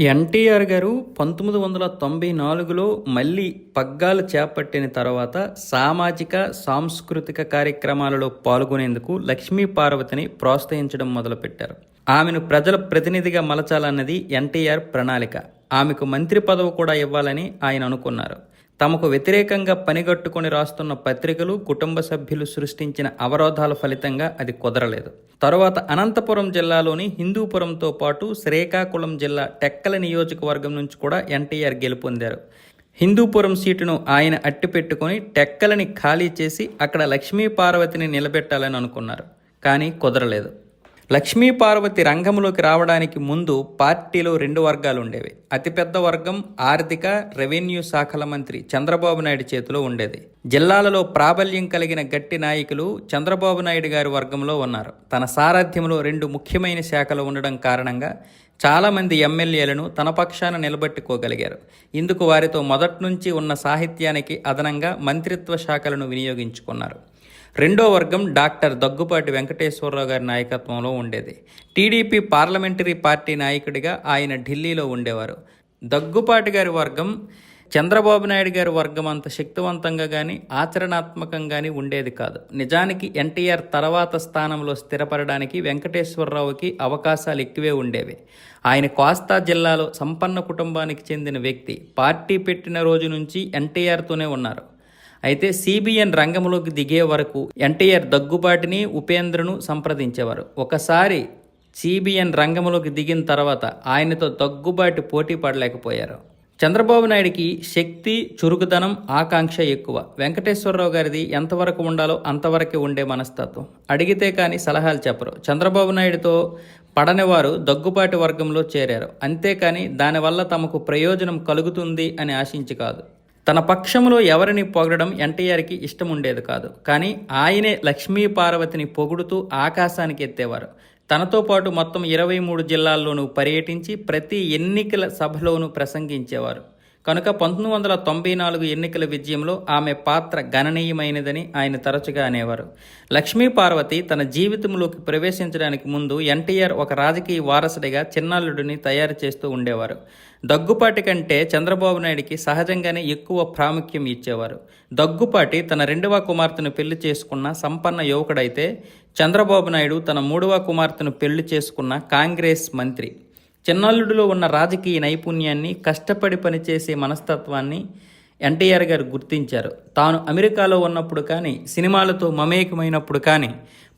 ఎన్టీఆర్ గారు పంతొమ్మిది వందల తొంభై నాలుగులో మళ్ళీ పగ్గాలు చేపట్టిన తర్వాత సామాజిక సాంస్కృతిక కార్యక్రమాలలో పాల్గొనేందుకు లక్ష్మీ పార్వతిని ప్రోత్సహించడం మొదలుపెట్టారు. ఆమెను ప్రజల ప్రతినిధిగా మలచాలన్నది ఎన్టీఆర్ ప్రణాళిక. ఆమెకు మంత్రి పదవి కూడా ఇవ్వాలని ఆయన అనుకున్నారు. తమకు వ్యతిరేకంగా పనిగట్టుకొని రాస్తున్న పత్రికలు కుటుంబ సభ్యులు సృష్టించిన అవరోధాల ఫలితంగా అది కుదరలేదు. తరువాత అనంతపురం జిల్లాలోని హిందూపురంతో పాటు శ్రీకాకుళం జిల్లా టెక్కల నియోజకవర్గం నుంచి కూడా ఎన్టీఆర్ గెలుపొందారు హిందూపురం సీటును ఆయన అట్టిపెట్టుకొని టెక్కలని ఖాళీ చేసి అక్కడ లక్ష్మీ పార్వతిని నిలబెట్టాలని అనుకున్నారు. కానీ కుదరలేదు. లక్ష్మీ పార్వతి రంగంలోకి రావడానికి ముందు పార్టీలో రెండు వర్గాలు ఉండేవి. అతిపెద్ద వర్గం ఆర్థిక రెవెన్యూ శాఖల మంత్రి చంద్రబాబు నాయుడు చేతిలో ఉండేది. జిల్లాలలో ప్రాబల్యం కలిగిన గట్టి నాయకులు చంద్రబాబు నాయుడు గారి వర్గంలో ఉన్నారు. తన సారథ్యంలో రెండు ముఖ్యమైన శాఖలు ఉండడం కారణంగా చాలామంది ఎమ్మెల్యేలను తన పక్షాన నిలబెట్టుకోగలిగారు. ఇందుకు వారితో మొదటి నుంచి ఉన్న సాహిత్యానికి అదనంగా మంత్రిత్వ శాఖలను వినియోగించుకున్నారు. రెండో వర్గం డాక్టర్ దగ్గుపాటి వెంకటేశ్వరరావు గారి నాయకత్వంలో ఉండేది. టీడీపీ పార్లమెంటరీ పార్టీ నాయకుడిగా ఆయన ఢిల్లీలో ఉండేవారు. దగ్గుపాటి గారి వర్గం చంద్రబాబు నాయుడు గారి వర్గం అంత శక్తివంతంగా కానీ ఆచరణాత్మకంగా కానీ ఉండేది కాదు. నిజానికి ఎన్టీఆర్ తర్వాత స్థానంలో స్థిరపడడానికి వెంకటేశ్వరరావుకి అవకాశాలు ఎక్కువే ఉండేవి. ఆయన కోస్తా జిల్లాలో సంపన్న కుటుంబానికి చెందిన వ్యక్తి. పార్టీ పెట్టిన రోజు నుంచి ఎన్టీఆర్తోనే ఉన్నారు. అయితే సిబిఎన్ రంగంలోకి దిగే వరకు ఎన్టీఆర్ దగ్గుబాటిని ఉపేంద్రను సంప్రదించేవారు. ఒకసారి సిబిఎన్ రంగంలోకి దిగిన తర్వాత ఆయనతో దగ్గుబాటి పోటీ పడలేకపోయారు. చంద్రబాబు నాయుడికి శక్తి చురుకుదనం ఆకాంక్ష ఎక్కువ. వెంకటేశ్వరరావు గారిది ఎంతవరకు ఉండాలో అంతవరకే ఉండే మనస్తత్వం. అడిగితే కానీ సలహాలు చెప్పరు. చంద్రబాబు నాయుడుతో పడనివారు దగ్గుబాటి వర్గంలో చేరారు. అంతేకాని దానివల్ల తమకు ప్రయోజనం కలుగుతుంది అని ఆశించి కాదు. తన పక్షంలో ఎవరిని పొగడడం ఎన్టీఆర్కి ఇష్టం ఉండేది కాదు. కానీ ఆయనే లక్ష్మీ పార్వతిని పొగుడుతూ ఆకాశానికి ఎత్తేవారు. తనతో పాటు మొత్తం ఇరవై మూడు జిల్లాల్లోనూ పర్యటించి ప్రతి ఎన్నికల సభలోనూ ప్రసంగించేవారు. కనుక పంతొమ్మిది వందల తొంభై నాలుగు ఎన్నికల విజయంలో ఆమె పాత్ర గణనీయమైనదని ఆయన తరచుగా అనేవారు. లక్ష్మీ పార్వతి తన జీవితంలోకి ప్రవేశించడానికి ముందు ఎన్టీఆర్ ఒక రాజకీయ వారసుడిగా చిన్నాళ్ళుడిని తయారు చేస్తూ ఉండేవారు. దగ్గుపాటి కంటే చంద్రబాబు నాయుడికి సహజంగానే ఎక్కువ ప్రాముఖ్యం ఇచ్చేవారు. దగ్గుపాటి తన రెండవ కుమార్తెను పెళ్ళి చేసుకున్న సంపన్న యువకుడైతే చంద్రబాబు నాయుడు తన మూడవ కుమార్తెను పెళ్ళి చేసుకున్న కాంగ్రెస్ మంత్రి. చిన్నల్లుడిలో ఉన్న రాజకీయ నైపుణ్యాన్ని కష్టపడి పనిచేసే మనస్తత్వాన్ని ఎన్టీఆర్ గారు గుర్తించారు. తాను అమెరికాలో ఉన్నప్పుడు కానీ సినిమాలతో మమేకమైనప్పుడు కానీ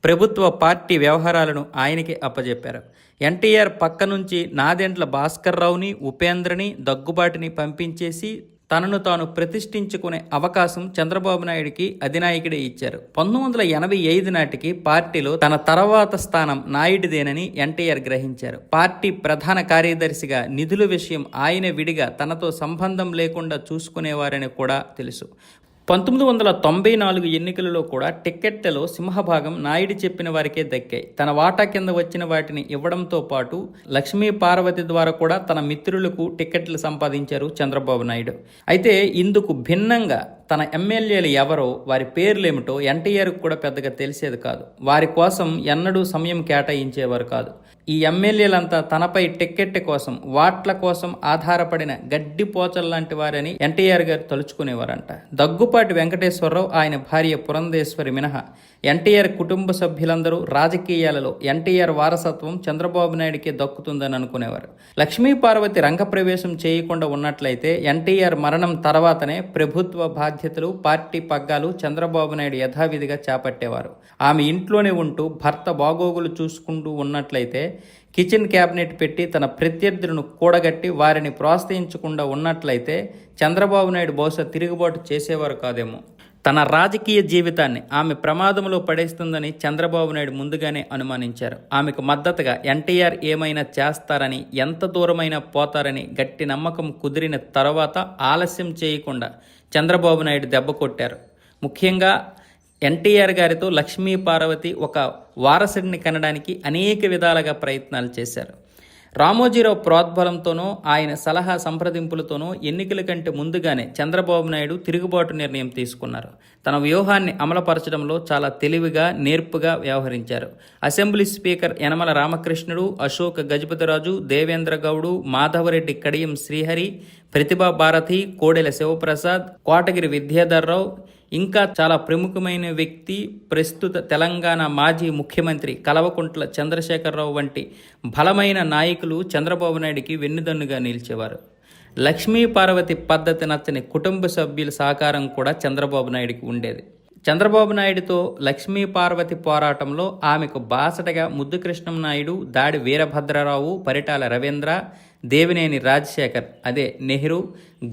ప్రభుత్వ పార్టీ వ్యవహారాలను ఆయనకే అప్పజెప్పారు. ఎన్టీఆర్ పక్క నుంచి నాదెంట్ల భాస్కర్రావుని ఉపేంద్రని దగ్గుబాటిని పంపించేసి తనను తాను ప్రతిష్ఠించుకునే అవకాశం చంద్రబాబు నాయుడికి అధినాయకుడే ఇచ్చారు. పంతొమ్మిది వందల ఎనభై ఐదు నాటికి పార్టీలో తన తర్వాత స్థానం నాయుడిదేనని ఎన్టీఆర్ గ్రహించారు. పార్టీ ప్రధాన కార్యదర్శిగా నిధుల విషయం ఆయన విడిగా తనతో సంబంధం లేకుండా చూసుకునేవారని కూడా తెలుసు. పంతొమ్మిది వందల తొంభై నాలుగు ఎన్నికలలో కూడా టిక్కెట్లలో సింహభాగం నాయుడు చెప్పిన వారికే దక్కాయి తన వాటా కింద వచ్చిన వాటిని ఇవ్వడంతో పాటు లక్ష్మీ పార్వతి ద్వారా కూడా తన మిత్రులకు టిక్కెట్లు సంపాదించారు చంద్రబాబు నాయుడు. అయితే ఇందుకు భిన్నంగా తన ఎమ్మెల్యేలు ఎవరో వారి పేర్లేమిటో ఎన్టీఆర్కు కూడా పెద్దగా తెలిసేది కాదు. వారి కోసం ఎన్నడూ సమయం కేటాయించేవారు కాదు. ఈ ఎమ్మెల్యేలంతా తనపై టిక్కెట్ కోసం వాట్ల కోసం ఆధారపడిన గడ్డి పోచల్లాంటి వారని ఎన్టీఆర్ గారు తలుచుకునేవారంట. దగ్గుపాటి వెంకటేశ్వరరావు ఆయన భార్య పురంధేశ్వరి మినహా. ఎన్టీఆర్ కుటుంబ సభ్యులందరూ రాజకీయాలలో ఎన్టీఆర్ వారసత్వం చంద్రబాబు నాయుడికే దక్కుతుందని అనుకునేవారు. లక్ష్మీ పార్వతి రంగప్రవేశం చేయకుండా ఉన్నట్లయితే ఎన్టీఆర్ మరణం తర్వాతనే ప్రభుత్వ బాధ్యతలు పార్టీ పగ్గాలు చంద్రబాబు నాయుడు యథావిధిగా చేపట్టేవారు. ఆమె ఇంట్లోనే ఉంటూ భర్త బాగోగులు చూసుకుంటూ ఉన్నట్లయితే కిచెన్ క్యాబినెట్ పెట్టి తన ప్రత్యర్థులను కూడగట్టి వారిని ప్రోత్సహించకుండా ఉన్నట్లయితే చంద్రబాబు నాయుడు బహుశా తిరుగుబాటు చేసేవారు కాదేమో. తన రాజకీయ జీవితాన్ని ఆమె ప్రమాదంలో పడేస్తుందని చంద్రబాబు నాయుడు ముందుగానే అనుమానించారు. ఆమెకు మద్దతుగా ఎన్టీఆర్ ఏమైనా చేస్తారని ఎంత దూరమైనా పోతారని గట్టి నమ్మకం కుదిరిన తర్వాత ఆలస్యం చేయకుండా చంద్రబాబు నాయుడు దెబ్బ కొట్టారు. ముఖ్యంగా ఎన్టీఆర్ గారితో లక్ష్మీ పార్వతి ఒక వారసుడిని కనడానికి అనేక విధాలుగా ప్రయత్నాలు చేశారు. రామోజీరావు ప్రోద్బలంతోనో ఆయన సలహా సంప్రదింపులతోనో ఎన్నికల కంటే ముందుగానే చంద్రబాబు నాయుడు తిరుగుబాటు నిర్ణయం తీసుకున్నారు. తన వ్యూహాన్ని అమలుపరచడంలో చాలా తెలివిగా నేర్పుగా వ్యవహరించారు. అసెంబ్లీ స్పీకర్ యనమల రామకృష్ణుడు అశోక్ గజపతిరాజు దేవేంద్ర గౌడు మాధవరెడ్డి కడియం శ్రీహరి ప్రతిభా భారతి కోడెల శివప్రసాద్ కోటగిరి విద్యాధర్రావు ఇంకా చాలా ప్రముఖమైన వ్యక్తి ప్రస్తుత తెలంగాణ మాజీ ముఖ్యమంత్రి కలవకుంట్ల చంద్రశేఖరరావు వంటి బలమైన నాయకులు చంద్రబాబు నాయుడికి వెన్నుదన్నుగా నిలిచేవారు. లక్ష్మీ పార్వతి పద్ధతి నచ్చని కుటుంబ సభ్యుల సహకారం కూడా చంద్రబాబు నాయుడికి ఉండేది. చంద్రబాబు నాయుడుతో లక్ష్మీ పార్వతి పోరాటంలో ఆమెకు బాసటగా ముద్దు కృష్ణం నాయుడు దాడి వీరభద్రరావు పరిటాల రవీంద్ర దేవినేని రాజశేఖర్ అదే నెహ్రూ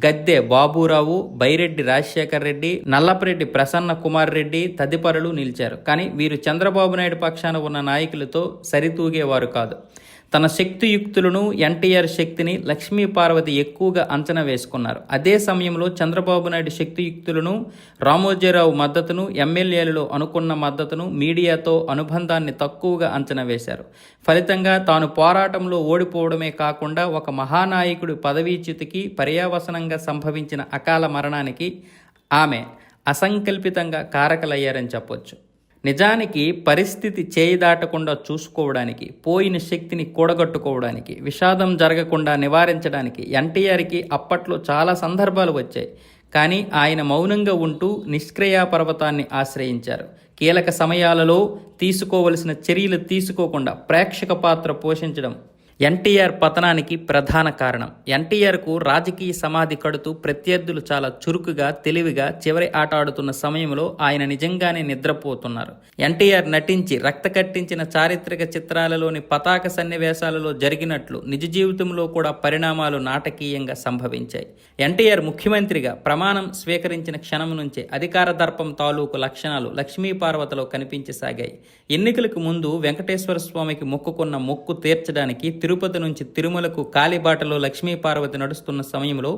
గద్దె బాబురావు బైరెడ్డి రాజశేఖర్ రెడ్డి నల్లపరెడ్డి ప్రసన్న కుమార్ రెడ్డి తదితరులు నిలిచారు. కానీ వీరు చంద్రబాబు నాయుడు పక్షాన ఉన్న నాయకులతో సరితూగేవారు కాదు. తన శక్తియుక్తులను ఎన్టీఆర్ శక్తిని లక్ష్మీ పార్వతి ఎక్కువగా అంచనా వేసుకున్నారు. అదే సమయంలో చంద్రబాబు నాయుడు శక్తియుక్తులను రామోజీరావు మద్దతును ఎమ్మెల్యేలలో అనుకున్న మద్దతును మీడియాతో అనుబంధాన్ని తక్కువగా అంచనా వేశారు. ఫలితంగా తాను పోరాటంలో ఓడిపోవడమే కాకుండా ఒక మహానాయకుడి పదవీచ్యుతికి పర్యావసనంగా సంభవించిన అకాల మరణానికి ఆమె అసంకల్పితంగా కారకలయ్యారని చెప్పొచ్చు. నిజానికి పరిస్థితి చేయి దాటకుండా చూసుకోవడానికి పోయిన శక్తిని కూడగట్టుకోవడానికి విషాదం జరగకుండా నివారించడానికి ఎన్టీఆర్కి అప్పట్లో చాలా సందర్భాలు వచ్చాయి. కానీ ఆయన మౌనంగా ఉంటూ నిష్క్రియ పర్వతాన్ని ఆశ్రయించారు. కీలక సమయాలలో తీసుకోవలసిన చర్యలు తీసుకోకుండా ప్రేక్షక పాత్ర పోషించడం ఎన్టీఆర్ పతనానికి ప్రధాన కారణం. ఎన్టీఆర్కు రాజకీయ సమాధి కడుతూ ప్రత్యర్థులు చాలా చురుకుగా తెలివిగా చివరి ఆట ఆడుతున్న సమయంలో ఆయన నిజంగానే నిద్రపోతున్నారు. ఎన్టీఆర్ నటించి రక్త కట్టించిన చారిత్రక చిత్రాలలోని పతాక సన్నివేశాలలో జరిగినట్లు నిజ జీవితంలో కూడా పరిణామాలు నాటకీయంగా సంభవించాయి. ఎన్టీఆర్ ముఖ్యమంత్రిగా ప్రమాణం స్వీకరించిన క్షణం నుంచే అధికార దర్పం తాలూకు లక్షణాలు లక్ష్మీ పార్వతిలో కనిపించసాగాయి. ఎన్నికలకు ముందు వెంకటేశ్వర స్వామికి మొక్కుకున్న మొక్కు తీర్చడానికి తిరుపతి నుంచి తిరుమలకు కాలిబాటలో లక్ష్మీపార్వతి నడుస్తున్న సమయంలో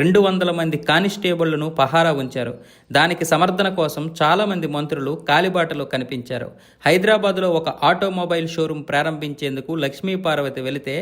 రెండు వందల మంది కానిస్టేబుళ్ళను పహారా ఉంచారు. దానికి సమర్థన కోసం చాలామంది మంత్రులు కాలిబాటలో కనిపించారు. హైదరాబాద్లో ఒక ఆటోమొబైల్ షోరూం ప్రారంభించేందుకు లక్ష్మీపార్వతి వెళితే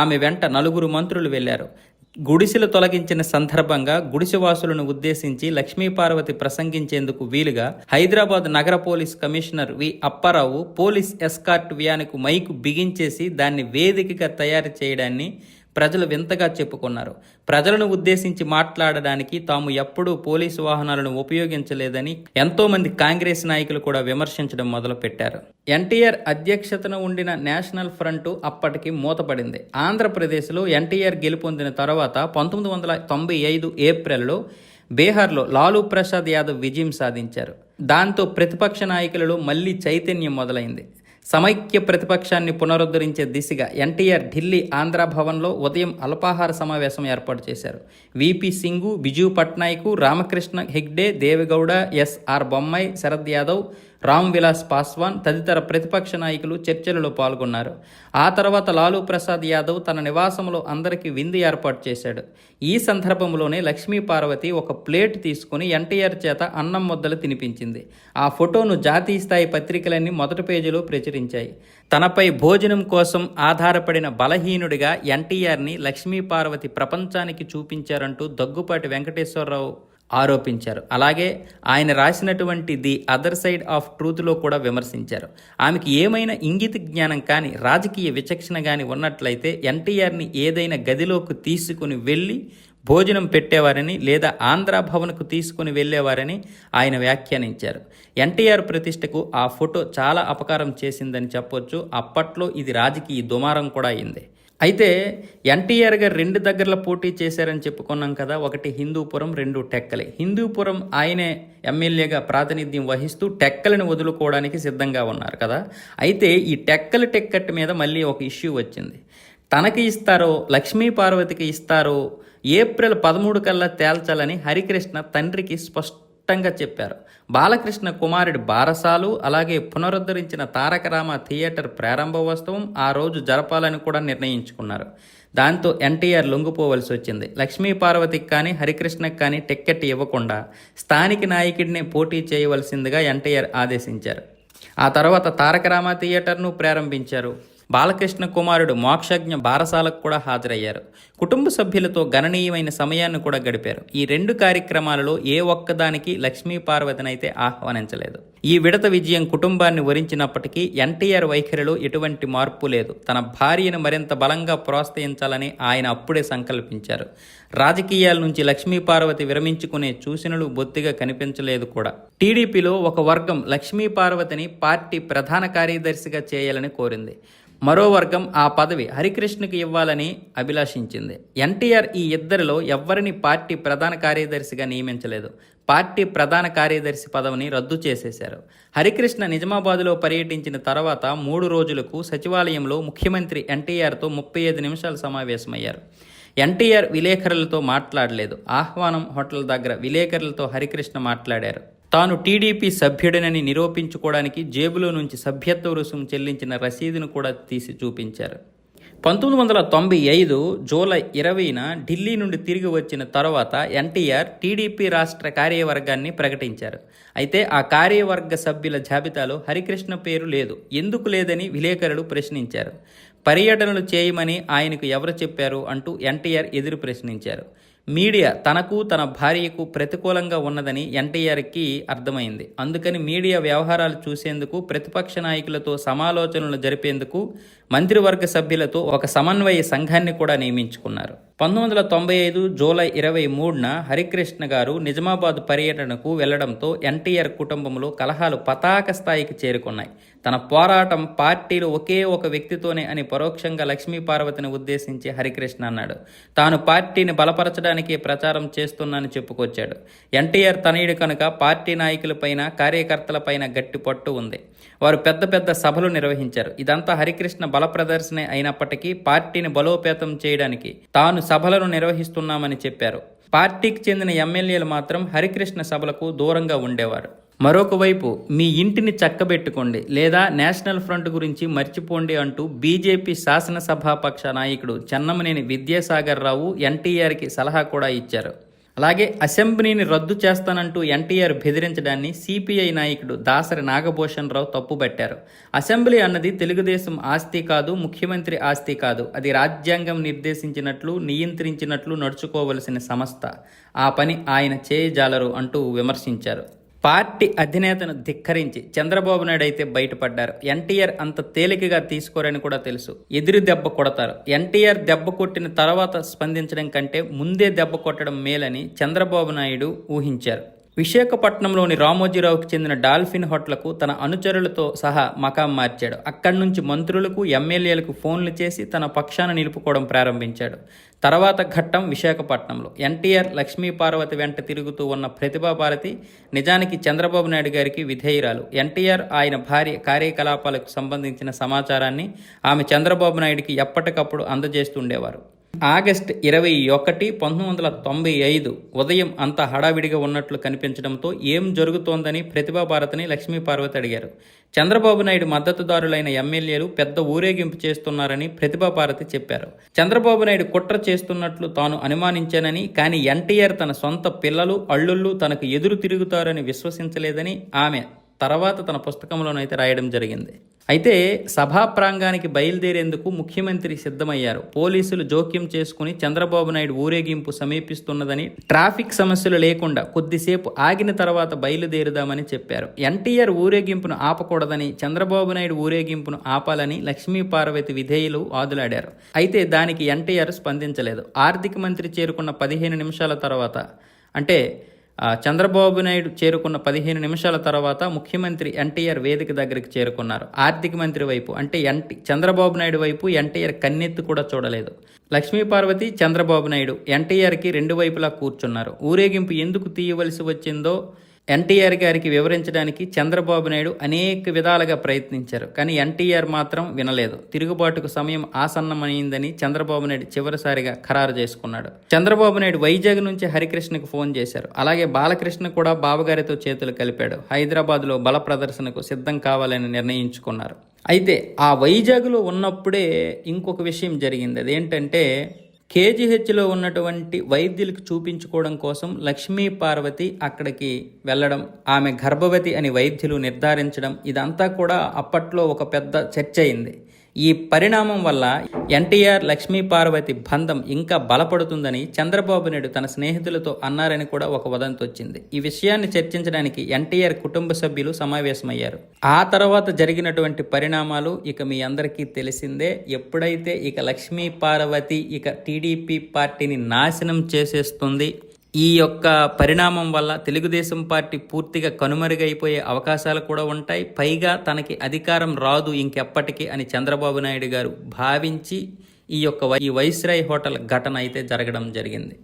ఆమె వెంట నలుగురు మంత్రులు వెళ్ళారు. గుడిసెలు తొలగించిన సందర్భంగా గుడిసెవాసులను ఉద్దేశించి లక్ష్మీపార్వతి ప్రసంగించేందుకు వీలుగా హైదరాబాద్ నగర police commissioner V Apparao police escort వ్యాన్కు mic బిగించేసి దాన్ని వేదికగా తయారు చేయడాన్ని ప్రజలు వింతగా చెప్పుకున్నారు. ప్రజలను ఉద్దేశించి మాట్లాడడానికి తాము ఎప్పుడూ పోలీసు వాహనాలను ఉపయోగించలేదని ఎంతోమంది కాంగ్రెస్ నాయకులు కూడా విమర్శించడం మొదలుపెట్టారు. ఎన్టీఆర్ అధ్యక్షతన ఉండిన నేషనల్ ఫ్రంట్ అప్పటికి మూతపడింది. ఆంధ్రప్రదేశ్లో ఎన్టీఆర్ గెలుపొందిన తర్వాత పంతొమ్మిది వందల తొంభై ఐదు ఏప్రిల్లో బీహార్లో లాలూ ప్రసాద్ యాదవ్ విజయం సాధించారు. దాంతో ప్రతిపక్ష నాయకులలో మళ్ళీ చైతన్యం మొదలైంది. సమైక్య ప్రతిపక్షాన్ని పునరుద్ధరించే దిశగా ఎన్టీఆర్ ఢిల్లీ ఆంధ్ర భవన్లో ఉదయం అల్పాహార సమావేశం ఏర్పాటు చేశారు. V P Singh Biju Patnaik Ramakrishna Hegde Devegowda S R Bommai Sharad Yadav Ram Vilas Paswan తదితర ప్రతిపక్ష నాయకులు చర్చలలో పాల్గొన్నారు. ఆ తర్వాత లాలూ ప్రసాద్ యాదవ్ తన నివాసంలో అందరికీ విందు ఏర్పాటు చేశాడు. ఈ సందర్భంలోనే లక్ష్మీ పార్వతి ఒక ప్లేట్ తీసుకుని ఎన్టీఆర్ చేత అన్నం ముద్దలు తినిపించింది. ఆ ఫోటోను జాతీయ స్థాయి పత్రికలన్నీ మొదటి పేజీలో ప్రచురించాయి. తనపై భోజనం కోసం ఆధారపడిన బలహీనుడిగా ఎన్టీఆర్ని లక్ష్మీ పార్వతి ప్రపంచానికి చూపించారంటూ దగ్గుపాటి వెంకటేశ్వరరావు ఆరోపించారు. అలాగే ఆయన రాసినటువంటి ది అదర్ సైడ్ ఆఫ్ ట్రూత్లో కూడా విమర్శించారు. ఆమెకి ఏమైనా ఇంగిత జ్ఞానం కానీ రాజకీయ విచక్షణ కానీ ఉన్నట్లయితే ఎన్టీఆర్ని ఏదైనా గదిలోకి తీసుకుని వెళ్ళి భోజనం పెట్టేవారని లేదా ఆంధ్ర భవన్కు తీసుకుని వెళ్ళేవారని ఆయన వ్యాఖ్యానించారు. ఎన్టీఆర్ ప్రతిష్టకు ఆ ఫోటో చాలా అపకారం చేసిందని చెప్పొచ్చు. అప్పట్లో ఇది రాజకీయ దుమారం కూడా అయింది. అయితే ఎన్టీఆర్ గారు రెండు దగ్గరలో పోటీ చేశారని చెప్పుకున్నాం కదా ఒకటి హిందూపురం రెండు టెక్కలి. హిందూపురం ఆయనే ఎమ్మెల్యేగా ప్రాతినిధ్యం వహిస్తూ టెక్కలను వదులుకోవడానికి సిద్ధంగా ఉన్నారు కదా. అయితే ఈ టెక్కల టెక్కట్ మీద మళ్ళీ ఒక ఇష్యూ వచ్చింది. తనకి ఇస్తారో లక్ష్మీ పార్వతికి ఇస్తారో ఏప్రిల్ పదమూడు కల్లా తేల్చాలని హరికృష్ణ తండ్రికి స్పష్ట స్పష్టంగా చెప్పారు. బాలకృష్ణ కుమారుడి బారసాలు అలాగే పునరుద్ధరించిన తారకరామ థియేటర్ ప్రారంభోత్సవం ఆ రోజు జరపాలని కూడా నిర్ణయించుకున్నారు. దాంతో ఎన్టీఆర్ లొంగిపోవలసి వచ్చింది. లక్ష్మీ పార్వతికి కానీ హరికృష్ణకి కానీ టిక్కెట్ ఇవ్వకుండా స్థానిక నాయకుడినే పోటీ చేయవలసిందిగా ఎన్టీఆర్ ఆదేశించారు. ఆ తర్వాత తారకరామ థియేటర్ను ప్రారంభించారు. బాలకృష్ణ కుమారుడు మోక్షజ్ఞ బారసాలకు కూడా హాజరయ్యారు. కుటుంబ సభ్యులతో గణనీయమైన సమయాన్ని కూడా గడిపారు. ఈ రెండు కార్యక్రమాలలో ఏ ఒక్కదానికి లక్ష్మీ పార్వతినైతే ఆహ్వానించలేదు. ఈ విడత విజయం కుటుంబాన్ని వరించినప్పటికీ ఎన్టీఆర్ వైఖరిలో ఎటువంటి మార్పు లేదు. తన భార్యను మరింత బలంగా ప్రోత్సహించాలని ఆయన అప్పుడే సంకల్పించారు. రాజకీయాల నుంచి లక్ష్మీ పార్వతి విరమించుకునే సూచనలు బొత్తిగా కనిపించలేదు కూడా. టీడీపీలో ఒక వర్గం లక్ష్మీ పార్వతిని పార్టీ ప్రధాన కార్యదర్శిగా చేయాలని కోరింది. మరో వర్గం ఆ పదవి హరికృష్ణకి ఇవ్వాలని అభిలాషించింది. ఎన్టీఆర్ ఈ ఇద్దరిలో ఎవ్వరిని పార్టీ ప్రధాన కార్యదర్శిగా నియమించలేదు. పార్టీ ప్రధాన కార్యదర్శి పదవిని రద్దు చేసేశారు. హరికృష్ణ నిజామాబాద్లో పర్యటించిన తర్వాత మూడు రోజులకు సచివాలయంలో ముఖ్యమంత్రి ఎన్టీఆర్తో ముప్పై ఐదు నిమిషాలు సమావేశమయ్యారు. ఎన్టీఆర్ విలేకరులతో మాట్లాడలేదు. ఆహ్వానం హోటల్ దగ్గర విలేకరులతో హరికృష్ణ మాట్లాడారు. తాను టీడీపీ సభ్యుడినని నిరూపించుకోవడానికి జేబులో నుంచి సభ్యత్వ రుసుము చెల్లించిన రసీదును కూడా తీసి చూపించారు. పంతొమ్మిది వందల తొంభై ఐదు జూలై ఇరవైన ఢిల్లీ నుండి తిరిగి వచ్చిన తర్వాత ఎన్టీఆర్ టీడీపీ రాష్ట్ర కార్యవర్గాన్ని ప్రకటించారు. అయితే ఆ కార్యవర్గ సభ్యుల జాబితాలో హరికృష్ణ పేరు లేదు. ఎందుకు లేదని విలేకరులు ప్రశ్నించారు. పర్యటనలు చేయమని ఆయనకు ఎవరు చెప్పారు అంటూ ఎన్టీఆర్ ఎదురు ప్రశ్నించారు. మీడియా తనకు తన భార్యకు ప్రతికూలంగా ఉన్నదని ఎన్టీఆర్కి అర్థమైంది. అందుకని మీడియా వ్యవహారాలు చూసేందుకు ప్రతిపక్ష నాయకులతో సమాలోచనలు జరిపేందుకు మంత్రివర్గ సభ్యులతో ఒక సమన్వయ సంఘాన్ని కూడా నియమించుకున్నారు. పంతొమ్మిది వందల తొంభై ఐదు జూలై ఇరవై మూడున హరికృష్ణ గారు నిజామాబాద్ పర్యటనకు వెళ్ళడంతో ఎన్టీఆర్ కుటుంబంలో కలహాలు పతాక స్థాయికి చేరుకున్నాయి. తన పోరాటం పార్టీలు ఒకే ఒక వ్యక్తితోనే అని పరోక్షంగా లక్ష్మీ పార్వతిని ఉద్దేశించి హరికృష్ణ అన్నాడు. తాను పార్టీని బలపరచడానికి ప్రచారం చేస్తున్నానని చెప్పుకొచ్చాడు. ఎన్టీఆర్ తనయుడు కనుక పార్టీ నాయకులపైన కార్యకర్తలపైన గట్టి పట్టు ఉంది. వారు పెద్ద పెద్ద సభలు నిర్వహించారు. ఇదంతా హరికృష్ణ బల ప్రదర్శనే అయినప్పటికీ పార్టీని బలోపేతం చేయడానికి తాను సభలను నిర్వహిస్తున్నామని చెప్పారు. పార్టీకి చెందిన ఎమ్మెల్యేలు మాత్రం హరికృష్ణ సభలకు దూరంగా ఉండేవారు. మరొక వైపు మీ ఇంటిని చక్కబెట్టుకోండి లేదా నేషనల్ ఫ్రంట్ గురించి మర్చిపోండి అంటూ బీజేపీ శాసనసభాపక్ష నాయకుడు చెన్నమనేని విద్యాసాగర్ రావు ఎన్టీఆర్కి సలహా కూడా ఇచ్చారు. అలాగే అసెంబ్లీని రద్దు చేస్తానంటూ ఎన్టీఆర్ బెదిరించడాన్ని సిపిఐ నాయకుడు దాసరి నాగభూషణ్ రావు తప్పుబట్టారు. అసెంబ్లీ అన్నది తెలుగుదేశం ఆస్తి కాదు ముఖ్యమంత్రి ఆస్తి కాదు. అది రాజ్యాంగం నిర్దేశించినట్లు నియంత్రించినట్లు నడుచుకోవలసిన సంస్థ. ఆ పని ఆయన చేయజాలరు అంటూ విమర్శించారు. పార్టీ అధినేతను ధిక్కరించి చంద్రబాబు నాయుడు అయితే బయటపడ్డారు. ఎన్టీఆర్ అంత తేలికగా తీసుకోరని కూడా తెలుసు. ఎదురు దెబ్బ కొడతారు. ఎన్టీఆర్ దెబ్బ కొట్టిన తర్వాత స్పందించడం కంటే ముందే దెబ్బ కొట్టడం మేలని చంద్రబాబు నాయుడు ఊహించారు. విశాఖపట్నంలోని రామోజీరావుకి చెందిన డాల్ఫిన్ హోటల్కు తన అనుచరులతో సహా మకాం మార్చాడు. అక్కడి నుంచి మంత్రులకు ఎమ్మెల్యేలకు ఫోన్లు చేసి తన పక్షాన నిలుపుకోవడం ప్రారంభించాడు. తర్వాత ఘట్టం విశాఖపట్నంలో. ఎన్టీఆర్ లక్ష్మీ పార్వతి వెంట తిరుగుతూ ఉన్న ప్రతిభాభారతి నిజానికి చంద్రబాబు నాయుడు గారికి విధేయురాలు. ఎన్టీఆర్ ఆయన భార్య కార్యకలాపాలకు సంబంధించిన సమాచారాన్ని ఆమె చంద్రబాబు నాయుడికి ఎప్పటికప్పుడు అందజేస్తుండేవారు ఆగస్ట్ ఇరవై ఒకటి పంతొమ్మిది వందల తొంభై ఐదు ఉదయం అంత హడావిడిగా ఉన్నట్లు కనిపించడంతో ఏం జరుగుతోందని ప్రతిభా భారతిని లక్ష్మీ పార్వతి అడిగారు. చంద్రబాబు నాయుడు మద్దతుదారులైన ఎమ్మెల్యేలు పెద్ద ఊరేగింపు చేస్తున్నారని ప్రతిభా భారతి చెప్పారు. చంద్రబాబు నాయుడు కుట్ర చేస్తున్నట్లు తాను అనుమానించానని కానీ ఎన్టీఆర్ తన సొంత పిల్లలు అల్లుళ్ళు తనకు ఎదురు తిరుగుతారని విశ్వసించలేదని ఆమె తర్వాత తన పుస్తకంలోనైతే రాయడం జరిగింది. అయితే సభా ప్రాంగానికి బయలుదేరేందుకు ముఖ్యమంత్రి సిద్ధమయ్యారు. పోలీసులు జోక్యం చేసుకుని చంద్రబాబు నాయుడు ఊరేగింపు సమీపిస్తున్నదని ట్రాఫిక్ సమస్యలు లేకుండా కొద్దిసేపు ఆగిన తర్వాత బయలుదేరుదామని చెప్పారు. ఎన్టీఆర్ ఊరేగింపును ఆపకూడదని చంద్రబాబు నాయుడు ఊరేగింపును ఆపాలని లక్ష్మీ పార్వతి విధేయులు వాదులాడారు అయితే దానికి ఎన్టీఆర్ స్పందించలేదు. ఆర్థిక మంత్రి చేరుకున్న పదిహేను నిమిషాల తర్వాత అంటే చంద్రబాబు నాయుడు చేరుకున్న పదిహేను నిమిషాల తర్వాత ముఖ్యమంత్రి ఎన్టీఆర్ వేదిక దగ్గరికి చేరుకున్నారు. ఆర్థిక మంత్రి వైపు అంటే ఎన్టీ చంద్రబాబు నాయుడు వైపు ఎన్టీఆర్ కన్నెత్తి కూడా చూడలేదు. లక్ష్మీ పార్వతి చంద్రబాబు నాయుడు ఎన్టీఆర్కి రెండు వైపులా కూర్చున్నారు. ఊరేగింపు ఎందుకు తీయవలసి వచ్చిందో ఎన్టీఆర్ గారికి వివరించడానికి చంద్రబాబు నాయుడు అనేక విధాలుగా ప్రయత్నించారు. కానీ ఎన్టీఆర్ మాత్రం వినలేదు. తిరుగుబాటుకు సమయం ఆసన్నమైందని చంద్రబాబు నాయుడు చివరిసారిగా ఖరారు చేసుకున్నాడు. చంద్రబాబు నాయుడు వైజాగ్ నుంచి హరికృష్ణకు ఫోన్ చేశారు. అలాగే బాలకృష్ణ కూడా బావగారితో చేతులు కలిపాడు. హైదరాబాద్లో బల ప్రదర్శనకు సిద్ధం కావాలని నిర్ణయించుకున్నారు. అయితే ఆ వైజాగ్లో ఉన్నప్పుడే ఇంకొక విషయం జరిగింది. అదేంటంటే కేజీహెచ్లో ఉన్నటువంటి వైద్యులకు చూపించుకోవడం కోసం లక్ష్మీ పార్వతి అక్కడికి వెళ్ళడం ఆమె గర్భవతి అని వైద్యులు నిర్ధారించడం ఇదంతా కూడా అప్పట్లో ఒక పెద్ద చర్చ అయింది ఈ పరిణామం వల్ల ఎన్టీఆర్ లక్ష్మీ పార్వతి బంధం ఇంకా బలపడుతుందని చంద్రబాబు నాయుడు తన స్నేహితులతో అన్నారని కూడా ఒక వదంతి వచ్చింది ఈ విషయాన్ని చర్చించడానికి ఎన్టీఆర్ కుటుంబ సభ్యులు సమావేశమయ్యారు. ఆ తర్వాత జరిగినటువంటి పరిణామాలు ఇక మీ అందరికీ తెలిసిందే. ఎప్పుడైతే ఇక లక్ష్మీ పార్వతి ఇక టీడీపీ పార్టీని నాశనం చేసేస్తుంది ఈ యొక్క పరిణామం వల్ల తెలుగుదేశం పార్టీ పూర్తిగా కనుమరుగైపోయే అవకాశాలు కూడా ఉంటాయి. పైగా తనకి అధికారం రాదు ఇంకెప్పటికీ అని చంద్రబాబు నాయుడు గారు భావించి ఈ యొక్క వై- ఈ వైస్రాయ్ హోటల్ ఘటన అయితే జరగడం జరిగింది.